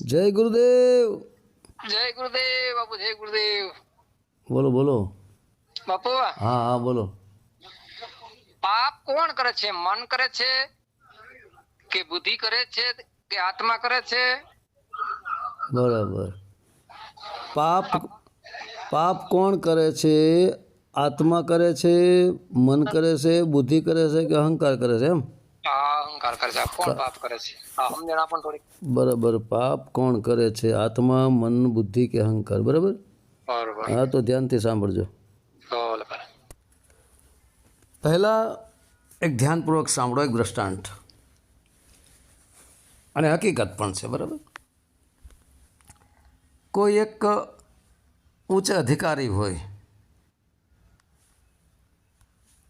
જય ગુરુદેવ. જય ગુરુદેવ બાપુ જય ગુરુદેવ. બોલો બોલો. બાપુ? હા હા બોલો. પાપ કોણ કરે છે? મન કરે છે કે બુદ્ધિ કરે છે કે આત્મા કરે છે? બરાબર. પાપ પાપ કોણ કરે છે? આત્મા કરે છે મન કરે છે બુદ્ધિ કરે છે કે અહંકાર કરે છે એમ? અહંકાર કરે છે. કોણ પાપ કરે છે? આ સમજણ આપણ થોડી બરાબર પાપ કોણ કરે છે? આત્મા મન બુદ્ધિ કે અહંકાર બરાબર? બરોબર. હા તો ધ્યાનથી સાંભળજો. બોલો. એક ધ્યાનપૂર્વક સાંભળો એક દ્રષ્ટાંત. અને હકીકત પણ છે બરાબર? કોઈ એક ઊંચા અધિકારી હોય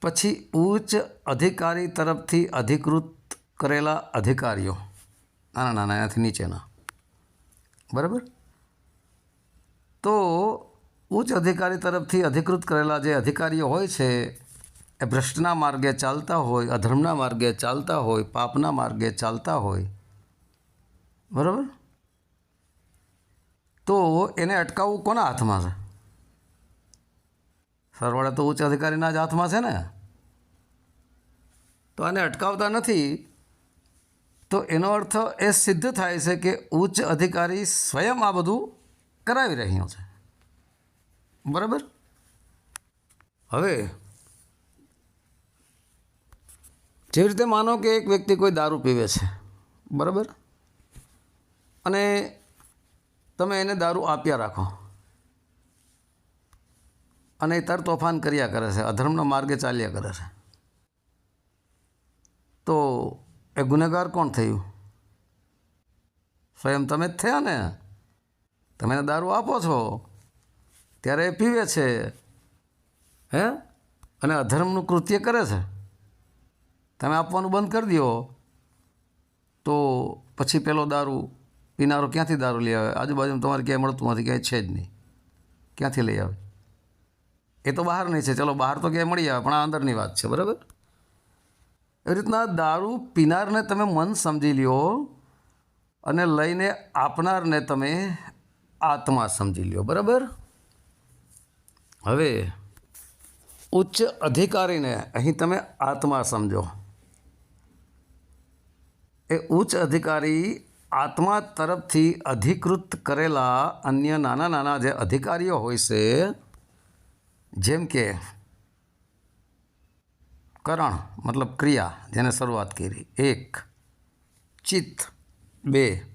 પછી ઉચ્ચ અધિકારી તરફથી અધિકૃત કરેલા અધિકારીઓ. નાના નાના, એનાથી નીચેના. બરાબર? તો ઉચ્ચ અધિકારી તરફથી અધિકૃત કરેલા જે અધિકારીઓ હોય છે, એ ભ્રષ્ટના માર્ગે ચાલતા હોય, અધર્મના માર્ગે ચાલતા હોય, પાપના માર્ગે ચાલતા હોય. બરાબર? તો એને અટકાવવું કોના હાથમાં છે? સરવાળે તો ઉચ્ચ અધિકારીના જ હાથમાં છે ને? તો આને અટકાવતા નથી. તો એનો અર્થ એ સિદ્ધ થાય છે કે ઉચ્ચ અધિકારી સ્વયં આ બધું કરાવી રહ્યો છે. બરાબર? હવે, જેવી રીતે માનો કે એક વ્યક્તિ કોઈ દારૂ પીવે છે, બરાબર? અને તમે એને દારૂ આપ્યા રાખો. અને એ તર તોફાન કર્યા કરે છે, અધર્મના માર્ગે ચાલ્યા કરે છે. તો એ ગુનેગાર કોણ થયું? સ્વયં તમે જ થયા ને? તમે દારૂ આપો છો? ત્યારે એ પીવે છે. હે? અને અધર્મનું કૃત્ય કરે છે. તમે આપવાનું બંધ કરી દો. તો પછી પેલો દારૂ, પીનારો ક્યાંથી દારૂ લઈ આવે? આજુબાજુમાં તમારે ક્યાંય મળતું નથી, ક્યાંય છે જ નહીં. ક્યાંથી લઈ આવે? એ તો બહાર નહીં છે. ચલો, બહાર તો ક્યાંય મળી આવે, પણ આ અંદરની વાત છે, બરાબર? એવી રીતના દારૂ પીનારને તમે મન સમજી લ્યો અને લઈને આપનારને તમે આત્મા સમજી લ્યો, બરાબર? હવે, ઉચ્ચ અધિકારીને અહીં તમે આત્મા સમજો. એ ઉચ્ચ અધિકારી આત્મા તરફથી અધિકૃત કરેલા અન્ય નાના નાના જે અધિકારીઓ હોય છે જેમ કે કરણ, મતલબ ક્રિયા, જેને શરૂઆત કરી. એક, ચિત્ત. બે,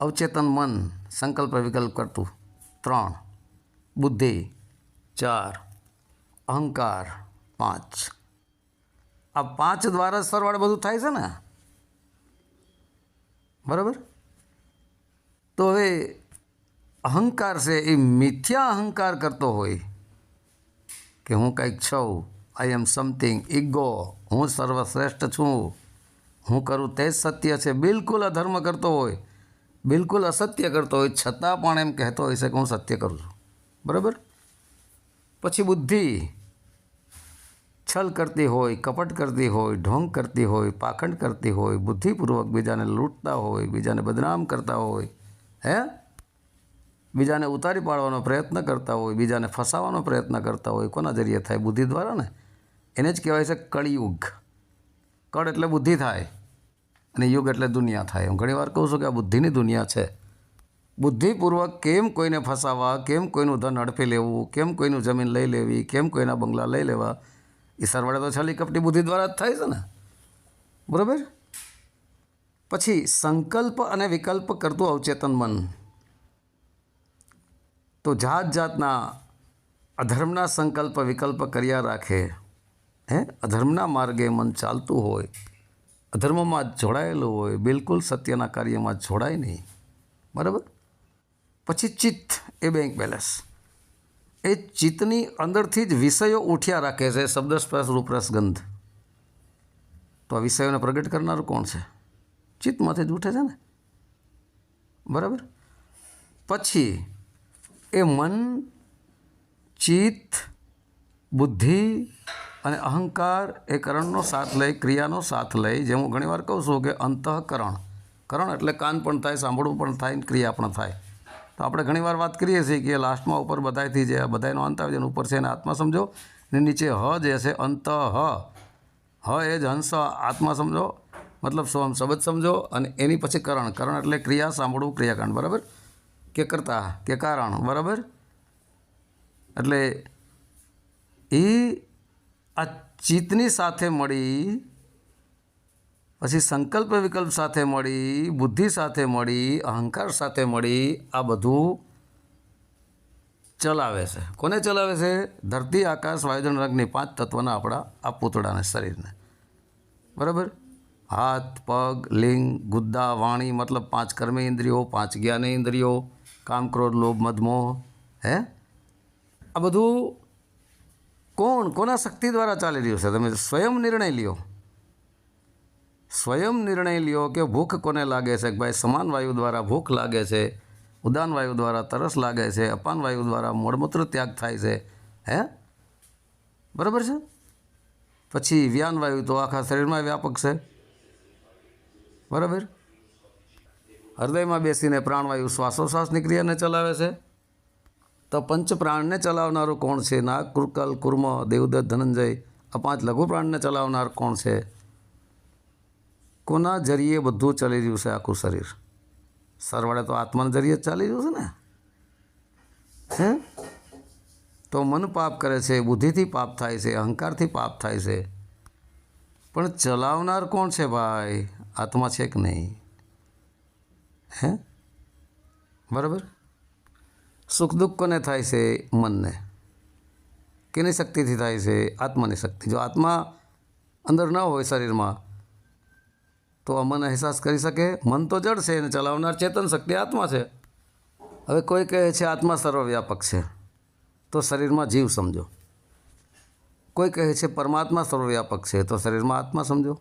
અવચેતન મન, સંકલ્પ વિકલ્પ કરતું. ત્રણ, બુદ્ધિ. ચાર, અહંકાર. પાંચ. આ પાંચ દ્વારા સરવાળે બધું થાય છે ને? બરાબર? તો હવે અહંકાર છે એ મિથ્યા અહંકાર કરતો હોય કે હું કંઈક છું આઈ એમ સમથિંગ ઈગો હું સર્વશ્રેષ્ઠ છું હું કરું તે જ સત્ય છે બિલકુલ અધર્મ કરતો હોય બિલકુલ અસત્ય કરતો હોય છતાં પણ એમ કહેતો હોય છે કે હું સત્ય કરું છું બરાબર પછી બુદ્ધિ છલ કરતી હોય કપટ કરતી હોય ઢોંગ કરતી હોય પાખંડ કરતી હોય બુદ્ધિપૂર્વક બીજાને લૂંટતા હોય બીજાને બદનામ કરતા હોય હે બીજાને ઉતારી પાડવાનો પ્રયત્ન કરતા હોય, બીજાને ફસાવાનો પ્રયત્ન કરતા હોય, કોના જરીએ થાય? બુદ્ધિ દ્વારા ને? એને જ કહેવાય છે કળિયુગ. કળ એટલે બુદ્ધિ થાય અને યુગ એટલે દુનિયા થાય. હું ઘણીવાર કહું છું કે આ બુદ્ધિની દુનિયા છે. બુદ્ધિપૂર્વક કેમ કોઈને ફસાવા, કેમ કોઈનું ધન હડપી લેવું, કેમ કોઈનું જમીન લઈ લેવી, કેમ કોઈના બંગલા લઈ લેવા, એ સરવાળે તો છલી કપટી બુદ્ધિ દ્વારા જ થાય છે ને? બરાબર? પછી સંકલ્પ અને વિકલ્પ કરતું અવચેતન મન. તો જાત જાતના અધર્મના સંકલ્પ, વિકલ્પ કર્યા રાખે. હે? અધર્મના માર્ગે મન ચાલતું હોય, અધર્મમાં જોડાયેલું હોય, બિલકુલ સત્યના કાર્યમાં જોડાય નહીં. બરાબર? પછી ચિત્ત એ બેંક બેલેન્સ એ ચિત્તની અંદરથી જ વિષયો ઉઠ્યા રાખે છે શબ્દ સ્પર્શ રૂપરસ, ગંધ. તો આ વિષયોને પ્રગટ કરનારું કોણ છે? ચિત્તમાંથી જ ઉઠે છે ને? બરાબર? પછી એ મન, ચિત્ત, બુદ્ધિ અને અહંકાર એ કરણનો સાથ લઈ, ક્રિયાનો સાથ લઈ, જેમ હું ઘણીવાર કહું છું કે અંતઃકરણ. કરણ એટલે કાન પણ થાય, સાંભળવું પણ થાય ને ક્રિયા પણ થાય. તો આપણે ઘણીવાર વાત કરીએ છીએ કે લાસ્ટમાં ઉપર બધાયથી જે બધાયનો અંત આવે છે ઉપર છે એને આત્મા સમજો. ને નીચે હ જે છે, અંત. હ હ એ જ હંસ, આત્મા સમજો. મતલબ સોમ શબ્દ સમજો અને એની પછી કરણ. કરણ એટલે ક્રિયા, સાંભળવું, ક્રિયાકાંડ. બરાબર? કે કરતા, કે કારણ, બરાબર? એટલે એ આ ચિત્તની સાથે મળી, પછી સંકલ્પ વિકલ્પ સાથે મળી, બુદ્ધિ સાથે મળી, અહંકાર સાથે મળી, આ બધું ચલાવે છે. કોને ચલાવે છે? ધરતી, આકાશ વાયુજન રંગની પાંચ તત્વના આપણા, આ પૂતળાને શરીરને. બરાબર? હાથ, પગ, લિંગ, ગુદ્દા, વાણી, મતલબ પાંચ કર્મે ઇન્દ્રિયો, પાંચ જ્ઞાને ઇન્દ્રિયો કામ ક્રોધ લોભ મદમોહ હે આ બધું કોણ કોના શક્તિ દ્વારા ચાલી રહ્યું છે તમે સ્વયં નિર્ણય લ્યો સ્વયં નિર્ણય લ્યો કે ભૂખ કોને લાગે છે કે ભાઈ સમાન વાયુ દ્વારા ભૂખ લાગે છે ઉદાન વાયુ દ્વારા તરસ લાગે છે અપાન વાયુ દ્વારા મળમૂત્ર ત્યાગ થાય છે હે બરાબર છે પછી વ્યાન વાયુ તો આખા શરીરમાં વ્યાપક છે. બરાબર? હૃદયમાં બેસીને પ્રાણવાયુ શ્વાસોશ્વાસ નિક્રિયાને ચલાવે છે? તો પંચ પ્રાણને ચલાવનારું કોણ છે? નાગ, કુરકલ, કુર્મ, દેવદત્ત, ધનંજય, આ પાંચ લઘુ પ્રાણને ચલાવનાર કોણ છે? કોના જરીએ બધું ચાલી રહ્યું છે આખું શરીર? સરવાળે તો આત્માના જરીએ ચાલી રહ્યું છે ને? હે? તો મન પાપ કરે છે, બુદ્ધિથી પાપ થાય છે, અહંકારથી પાપ થાય છે. પણ ચલાવનાર કોણ છે ભાઈ? આત્મા છે કે નહીં? હે? બરાબર? સુખ દુઃખ કોને થાય છે મનને. કેની શક્તિથી થાય છે? આત્માની શક્તિ. જો આત્મા અંદર ન હોય શરીરમાં, તો અમન અહેસાસ કરી શકે. મન તો જડ છે, એને ચલાવનાર ચેતન શક્તિ આત્મા છે. હવે કોઈ કહે છે, આત્મા સર્વવ્યાપક છે. તો શરીરમાં જીવ સમજો. કોઈ કહે છે, પરમાત્મા સર્વવ્યાપક છે. તો શરીરમાં આત્મા સમજો.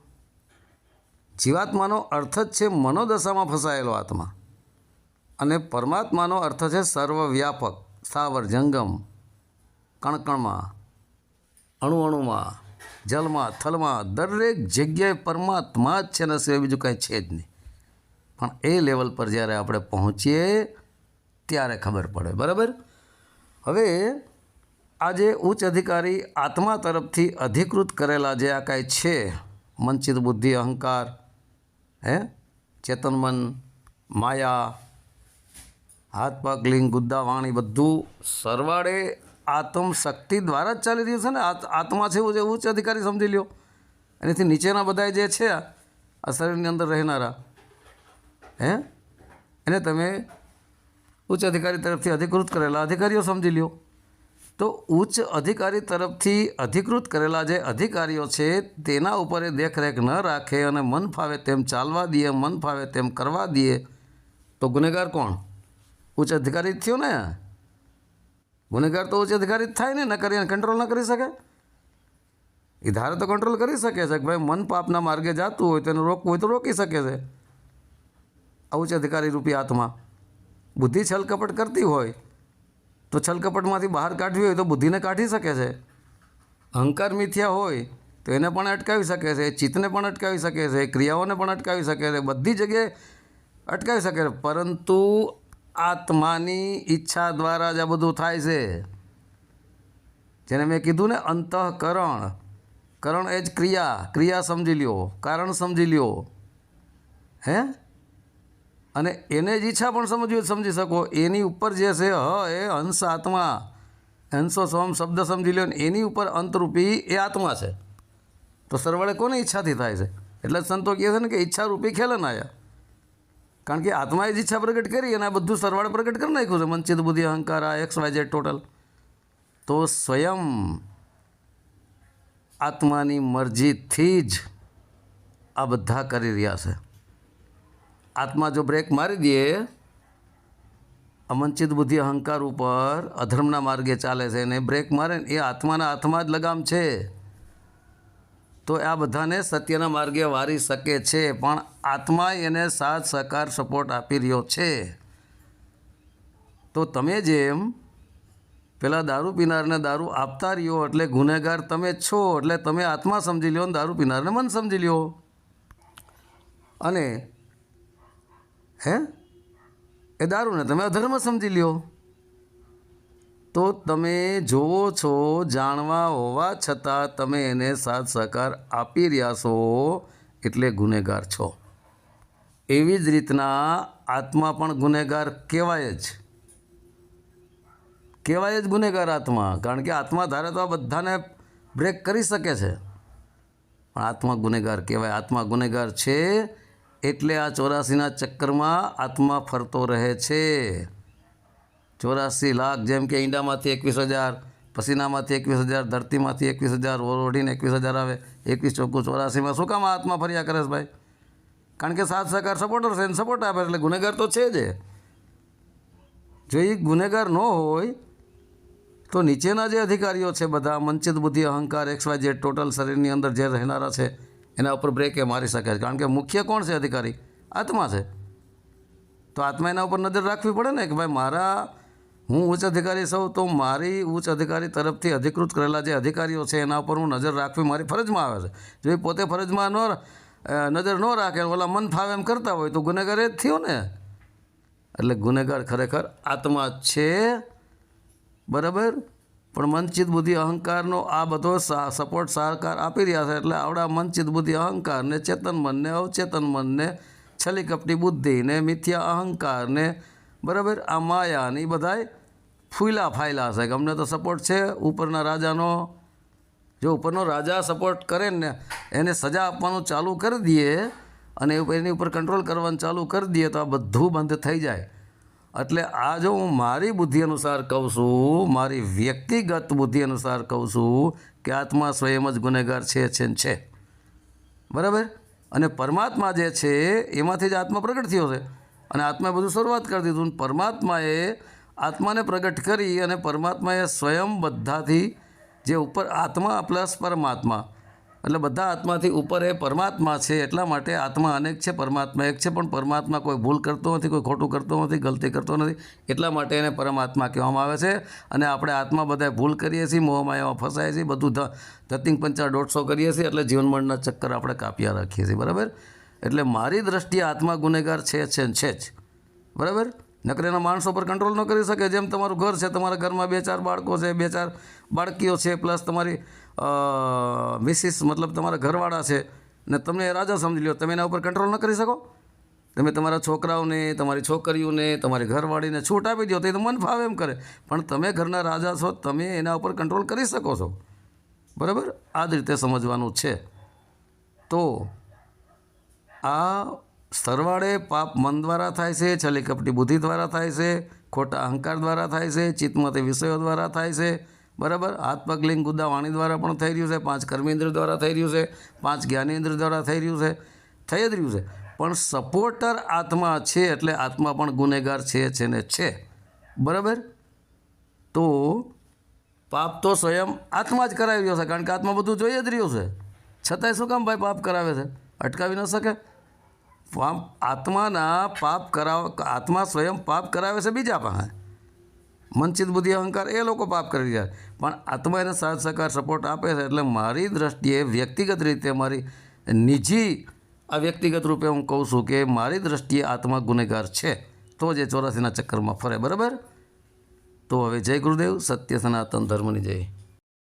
જીવાત્માનો અર્થ જ છે મનોદશામાં ફસાયેલો આત્મા. અને પરમાત્માનો અર્થ છે સર્વવ્યાપક, સ્થાવર, જંગમ, કણકણમાં અણુ અણુમાં જલમાં, થલમાં, દરેક જગ્યાએ પરમાત્મા જ છે ને સિવાય બીજું કાંઈ છે જ નહીં. પણ એ લેવલ પર જ્યારે આપણે પહોંચીએ ત્યારે ખબર પડે, બરાબર? હવે આજે ઉચ્ચ અધિકારી આત્મા તરફથી અધિકૃત કરેલા જે આ કાંઈ છે મનચિત બુદ્ધિ, અહંકાર હે? ચેતન મન, માયા, હાથ પગ, લિંગ, ગુદ્દા, વાણી બધું સરવાળે આત્મશક્તિ દ્વારા જ ચાલી રહ્યું છે ને? આત્મા છે એવું જે ઉચ્ચ અધિકારી સમજી લ્યો. એનાથી નીચેના બધા જે છે, આ શરીરની અંદર રહેનારા, હે? એને તમે ઉચ્ચ અધિકારી તરફથી અધિકૃત કરેલા અધિકારીઓ સમજી લ્યો. તો ઉચ્ચ અધિકારી તરફથી અધિકૃત કરેલા જે અધિકારીઓ છે, તેના ઉપર એ દેખરેખ ન રાખે અને મન ફાવે તેમ ચાલવા દઈએ, મન ફાવે તેમ કરવા દઈએ, તો ગુનેગાર કોણ? ઉચ્ચ અધિકારી થયો ને? ગુનેગાર તો ઉચ્ચ અધિકારી થાય ને ન કરી કંટ્રોલ ન કરી શકે? એ ધારે તો કંટ્રોલ કરી શકે છે કે ભાઈ, મન પાપના માર્ગે જતું હોય તેને રોકવું હોય તો રોકી શકે છે. આ ઉચ્ચ અધિકારી રૂપી આત્મા બુદ્ધિ છલકપટ કરતી હોય તો છલકપટમાંથી બહાર કાઢવી હોય તો બુદ્ધિને કાઢી શકે છે. અહંકાર મિથ્યા હોય તો એને પણ અટકાવી શકે છે, ચિત્તને પણ અટકાવી શકે છે, ક્રિયાઓને પણ અટકાવી શકે છે, બધી જગ્યાએ અટકાવી શકે છે. પરંતુ આત્માની ઈચ્છા દ્વારા જ આ બધું થાય છે. જેને મેં કીધું ને, અંતઃકરણ. કરણ એ જ ક્રિયા. ક્રિયા સમજી લ્યો. કારણ સમજી લ્યો. હે? અને એને જ ઈચ્છા પણ સમજવી સમજી શકો. એની ઉપર જે છે, હ, એ હંસ આત્મા. હંસો સ્વમ શબ્દ સમજી લ્યો ને એની ઉપર અંતરૂપી એ આત્મા છે. તો સરવાળે કોની ઈચ્છાથી થાય છે? એટલે સંતો કહે છે ને કે ઈચ્છારૂપી ખેલન આયા. કારણ કે આત્માએ જ ઈચ્છા પ્રગટ કરી અને આ બધું સરવાળે પ્રગટ કરી નાખ્યું છે. મનચિત બુદ્ધિ, અહંકાર, આ એક્સ, વાય જેડ ટોટલ. તો સ્વયં આત્માની મરજીથી જ આ બધા કરી રહ્યા છે. આત્મા જો બ્રેક મારી દે અમંચિત બુદ્ધિ અહંકાર ઉપર અધર્મના માર્ગે ચાલે છે અને બ્રેક મારે એ આત્માના હાથમાં જ લગામ છે. તો આ બધાને સત્યના માર્ગે વારી શકે છે, પણ આત્મા એને સાથ, સહકાર સપોર્ટ આપી રહ્યો છે. તો તમે જેમ પેલા દારૂ પીનારને દારૂ આપતા રહ્યો એટલે ગુનેગાર તમે છો, એટલે તમે આત્મા સમજી લ્યો અને દારૂ પીનારને મન સમજી લ્યો. અને હે? એ દારૂને તમે અધર્મ સમજી લ્યો. તો તમે જોવો છો, જાણવા હોવા છતાં તમે એને સાથ સહકાર આપી રહ્યા છો એટલે ગુનેગાર છો. એવી જ રીતના આત્મા પણ ગુનેગાર કહેવાય જ. કહેવાય જ ગુનેગાર આત્મા, કારણ કે આત્મા ધારે તો આ બધાને બ્રેક કરી શકે છે. પણ આત્મા ગુનેગાર કહેવાય. આત્મા ગુનેગાર છે એટલે આ ચોરાસીના ચક્કરમાં આત્મા ફરતો રહે છે. ચોરાસી લાખ, જેમ કે ઈંડામાંથી એકવીસ હજાર, પસીનામાંથી એકવીસ હજાર, ધરતીમાંથી એકવીસ હજાર ઓરોઢીને એકવીસ હજાર આવે, એકવીસ ચોખ્ખું ચોરાસીમાં. શું કામ આત્મા ફર્યા કરે ભાઈ? કારણ કે સાથ સહકાર સપોર્ટર છે એને સપોર્ટ આપે એટલે ગુનેગાર તો છે જ જો એ ગુનેગાર ન હોય, તો નીચેના જે અધિકારીઓ છે બધા, મંચિત બુદ્ધિ, અહંકાર, એક્સ વાય જે ટોટલ શરીરની અંદર જે રહેનારા છે એના ઉપર બ્રેક એ મારી શકે છે. કારણ કે મુખ્ય કોણ છે અધિકારી? આત્મા છે. તો આત્મા એના ઉપર નજર રાખવી પડે ને કે ભાઈ મારા હું ઉચ્ચ અધિકારી સૌ તો મારી ઉચ્ચ અધિકારી તરફથી અધિકૃત કરેલા જે અધિકારીઓ છે, એના ઉપર હું નજર રાખવી મારી ફરજમાં આવે છે. જો એ પોતે ફરજમાં ન નજર ન રાખે ઓલા મન ફાવે એમ કરતા હોય, તો ગુનેગાર એ જ થયો ને. એટલે ગુનેગાર ખરેખર આત્મા છે. બરાબર? પણ મનચિત બુદ્ધિ અહંકારનો આ બધો સપોર્ટ સહકાર આપી રહ્યા છે એટલે આવડા મનચિત બુદ્ધિ અહંકારને, ચેતન મનને, અવચેતન મનને, છલી કપટી બુદ્ધિને, મિથ્યા અહંકારને, બરાબર આ માયાને એ બધાય ફૂલા ફાયલા છે. કે અમને તો સપોર્ટ છે ઉપરના રાજાનો. જો ઉપરનો રાજા સપોર્ટ કરે ને એને સજા આપવાનું ચાલુ કરી દઈએ અને એની ઉપર કંટ્રોલ કરવાનું ચાલુ કરી દઈએ તો આ બધું બંધ થઈ જાય. એટલે આ જો હું મારી બુદ્ધિ અનુસાર કહું છું, મારી વ્યક્તિગત બુદ્ધિ અનુસાર કહું છું કે આત્મા સ્વયં જ ગુનેગાર છે છે ને છે. બરાબર? અને પરમાત્મા જે છે, એમાંથી જ આત્મા પ્રગટ થયો છે. અને આત્માએ બધું શરૂઆત કરી દીધું. પરમાત્માએ આત્માને પ્રગટ કરી અને પરમાત્માએ સ્વયં બધાથી જે ઉપર આત્મા, પ્લસ પરમાત્મા એટલે બધા આત્માથી ઉપર એ પરમાત્મા છે, એટલા માટે આત્મા અનેક છે, પરમાત્મા એક છે, પણ પરમાત્મા કોઈ ભૂલ કરતો નથી, કોઈ ખોટું કરતો નથી, ગલતી કરતો નથી, એટલા માટે એને પરમાત્મા કહેવામાં આવે છે. અને આપણે આત્મા બધાય ભૂલ કરીએ છીએ, મોહમાં એમાં ફસાય છીએ, બધું ધતિંગ પંચા દોઢસો કરીએ છીએ, એટલે જીવનમરણના ચક્કર આપણે કાપ્યા રાખીએ છીએ, બરાબર? એટલે મારી દ્રષ્ટિએ આત્મા ગુનેગાર છે છે છે જ, બરાબર? નકર એના માણસો પર કંટ્રોલ ન કરી શકે, જેમ તમારું ઘર છે, તમારા ઘરમાં બે ચાર બાળકો છે, બે ચાર બાળકીઓ છે, પ્લસ તમારી મિસિસ મતલબ તમારા ઘરવાળા છે ને તમને રાજા સમજી લો તમે એના ઉપર કંટ્રોલ ન કરી શકો? તમે તમારા છોકરાઓને, તમારી છોકરીઓને, તમારી ઘરવાળીને છૂટ આપી દો તો એ તો મન ફાવે એમ કરે. પણ તમે ઘરના રાજા છો, તમે એના ઉપર કંટ્રોલ કરી શકો છો. બરાબર? આ જ રીતે સમજવાનું છે. તો આ સરવાળે પાપ મન દ્વારા થાય છે, છલી કપટી બુદ્ધિ દ્વારા થાય છે, ખોટા અહંકાર દ્વારા થાય છે, ચિત્તમતી વિષયો દ્વારા થાય છે બરાબર? હાથ પગ લિંગ ગુદ્દા વાણી દ્વારા પણ થઈ રહ્યું છે, પાંચ કર્મેન્દ્ર દ્વારા થઈ રહ્યું છે, પાંચ જ્ઞાનેન્દ્ર દ્વારા થઈ રહ્યું છે, થઈ જ રહ્યું છે. પણ સપોર્ટર આત્મા છે એટલે આત્મા પણ ગુનેગાર છે છે ને છે. બરાબર? તો પાપ તો સ્વયં આત્મા જ કરાવી રહ્યો છે, કારણ કે આત્મા બધું જોઈ જ રહ્યું છે. છતાંય શું કામ ભાઈ પાપ કરાવે છે? અટકાવી ન શકે? આત્માના પાપ કરાવ, આત્મા સ્વયં પાપ કરાવે છે બીજા પાસે. મનચિત બુદ્ધિ અહંકાર એ લોકો પાપ કરી રહ્યા. પણ આત્મા એને સાથ, સહકાર સપોર્ટ આપે છે એટલે મારી દ્રષ્ટિએ વ્યક્તિગત રીતે મારી નિજી આ વ્યક્તિગત રૂપે હું કહું છું કે મારી દ્રષ્ટિએ આત્મા ગુનેગાર છે. તો જ એ ચોરાસીના ચક્કરમાં ફરે. બરાબર? તો હવે જય ગુરુદેવ, સત્ય સનાતન ધર્મની જય.